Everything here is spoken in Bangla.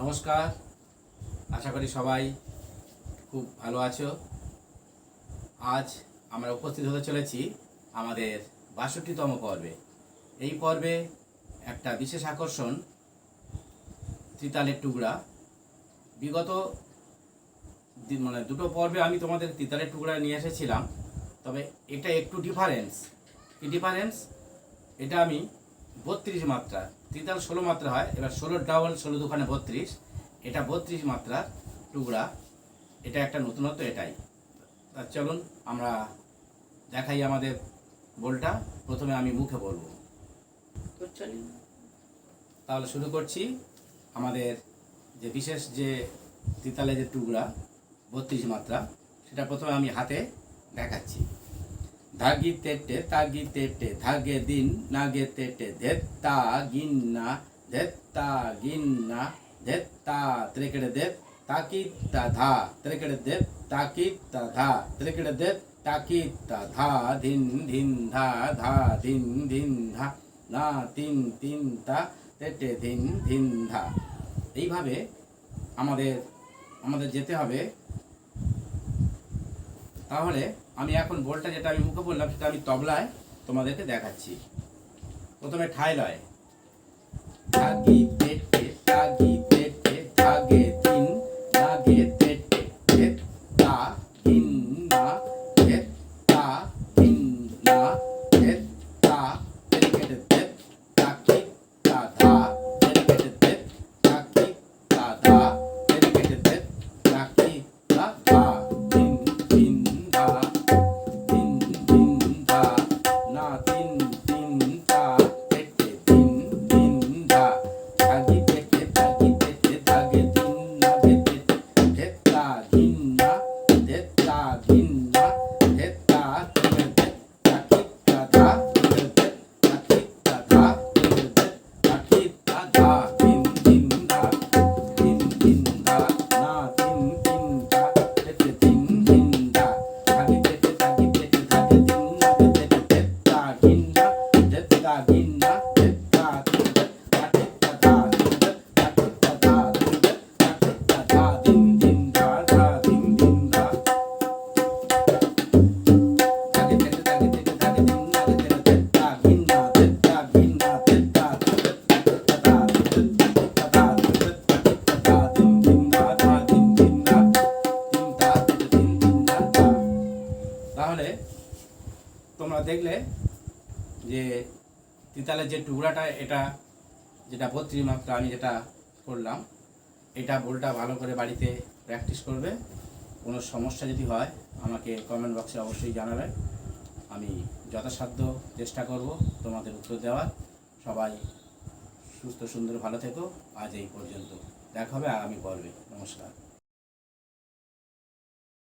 নমস্কার, আশা করি সবাই খুব ভালো আছো। আজ আমরা উপস্থিত হতে চলেছি আমাদের বাষট্টিতম পর্বে। এই পর্বে একটা বিশেষ আকর্ষণ ত্রিতালের টুকরা। বিগত মানে দুটো পর্বে আমি তোমাদের তিতালের টুকরা নিয়ে এসেছিলাম, তবে এটা একটু ডিফারেন্স কি ডিফারেন্স এটা আমি বত্রিশ মাত্রা। তিতাল ষোলো মাত্রা হয়, এবার ষোলো ডাবল, ষোলো দোকানে বত্রিশ। এটা বত্রিশ মাত্রার টুকরা। এটা একটা নতুনত্ব এটাই। তা চলুন, আমরা দেখাই আমাদের বলটা। প্রথমে আমি মুখে বলব। তাহলে শুরু করছি। আমাদের যে বিশেষ যে তিতালের যে টুকরা, বত্রিশ মাত্রা, সেটা প্রথমে আমি হাতে দেখাচ্ছি। ধাগি তেটে তাগি তেটে ধাগে দিন নাগে তেটে ধেত্তা গিন্না ধেত্তা গিন্না ধেত্তা ত্রেকেড়ে দেব তাকিত্তা ধা ত্রেকেড়ে দেব তাকিত্তা ধা ত্রেকেড়ে দেব তাকিত্তা ধা ধিন ধিন ধা ধা ধিন ধিন ধা না তিন তিন তা তেটে ধিন ধিন ধা এইভাবে আমাদের আমাদের যেতে হবে তাহলে আমি এখন বোলটা যেটা আমি মুখে বললাম সেটা আমি তবলায় তোমাদেরকে দেখাচ্ছি। প্রথমে ঠাই লয়। তাগি পেটে তাগি 嗯 তোমরা দেখলে যে তিতালের যে টুকরাটা, এটা যেটা বত্রিশ মাত্রা আমি যেটা করলাম, এটা বলটা ভালো করে বাড়িতে প্র্যাকটিস করবে। কোনো সমস্যা যদি হয়, আমাকে কমেন্ট বক্সে অবশ্যই জানাবে। আমি যথাসাধ্য চেষ্টা করব তোমাদের উত্তর দেওয়ার। সবাই সুস্থ সুন্দর ভালো থেকো। আজ এই পর্যন্ত। দেখা হবে আগামী পর্বে। নমস্কার।